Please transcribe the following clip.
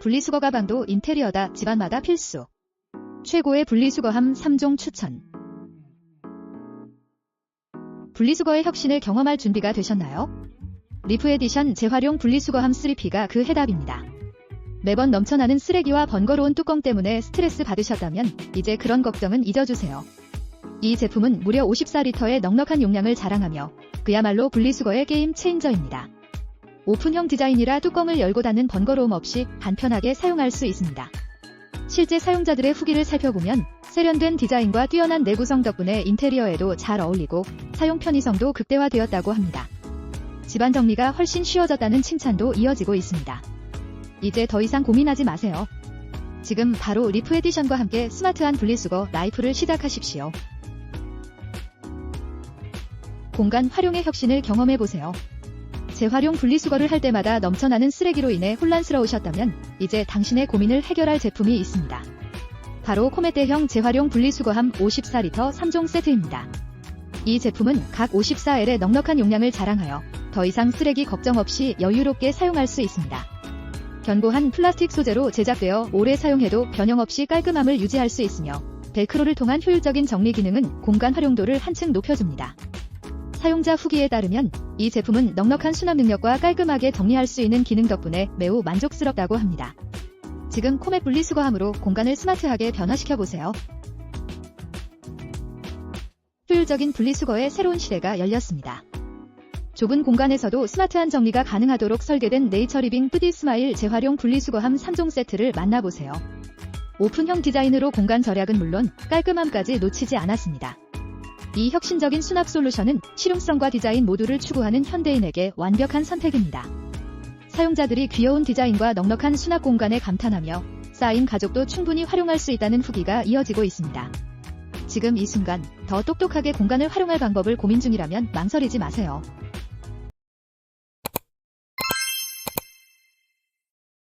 분리수거 가방도 인테리어다 집안마다 필수. 최고의 분리수거함 3종 추천. 분리수거의 혁신을 경험할 준비가 되셨나요? 리프 에디션 재활용 분리수거함 3P가 그 해답입니다. 매번 넘쳐나는 쓰레기와 번거로운 뚜껑 때문에 스트레스 받으셨다면 이제 그런 걱정은 잊어주세요. 이 제품은 무려 54리터의 넉넉한 용량을 자랑하며 그야말로 분리수거의 게임 체인저입니다. 오픈형 디자인이라 뚜껑을 열고 닫는 번거로움 없이 간편하게 사용할 수 있습니다. 실제 사용자들의 후기를 살펴보면 세련된 디자인과 뛰어난 내구성 덕분에 인테리어에도 잘 어울리고 사용 편의성도 극대화되었다고 합니다. 집안 정리가 훨씬 쉬워졌다는 칭찬도 이어지고 있습니다. 이제 더 이상 고민하지 마세요. 지금 바로 리프 에디션과 함께 스마트한 분리수거 라이프를 시작하십시오. 공간 활용의 혁신을 경험해보세요. 재활용 분리수거를 할 때마다 넘쳐나는 쓰레기로 인해 혼란스러우셨다면 이제 당신의 고민을 해결할 제품이 있습니다. 바로 코메테형 재활용 분리수거함 54리터 3종 세트입니다. 이 제품은 각 54L의 넉넉한 용량을 자랑하여 더 이상 쓰레기 걱정 없이 여유롭게 사용할 수 있습니다. 견고한 플라스틱 소재로 제작되어 오래 사용해도 변형 없이 깔끔함을 유지할 수 있으며 벨크로를 통한 효율적인 정리 기능은 공간 활용도를 한층 높여줍니다. 사용자 후기에 따르면 이 제품은 넉넉한 수납 능력과 깔끔하게 정리할 수 있는 기능 덕분에 매우 만족스럽다고 합니다. 지금 코메 분리수거함으로 공간을 스마트하게 변화시켜 보세요. 효율적인 분리수거의 새로운 시대가 열렸습니다. 좁은 공간에서도 스마트한 정리가 가능하도록 설계된 네이처리빙 뿌디 스마일 재활용 분리수거함 3종 세트를 만나보세요. 오픈형 디자인으로 공간 절약은 물론 깔끔함까지 놓치지 않았습니다. 이 혁신적인 수납 솔루션은 실용성과 디자인 모두를 추구하는 현대인에게 완벽한 선택입니다. 사용자들이 귀여운 디자인과 넉넉한 수납 공간에 감탄하며 쌓인 가족도 충분히 활용할 수 있다는 후기가 이어지고 있습니다. 지금 이 순간 더 똑똑하게 공간을 활용할 방법을 고민 중이라면 망설이지 마세요.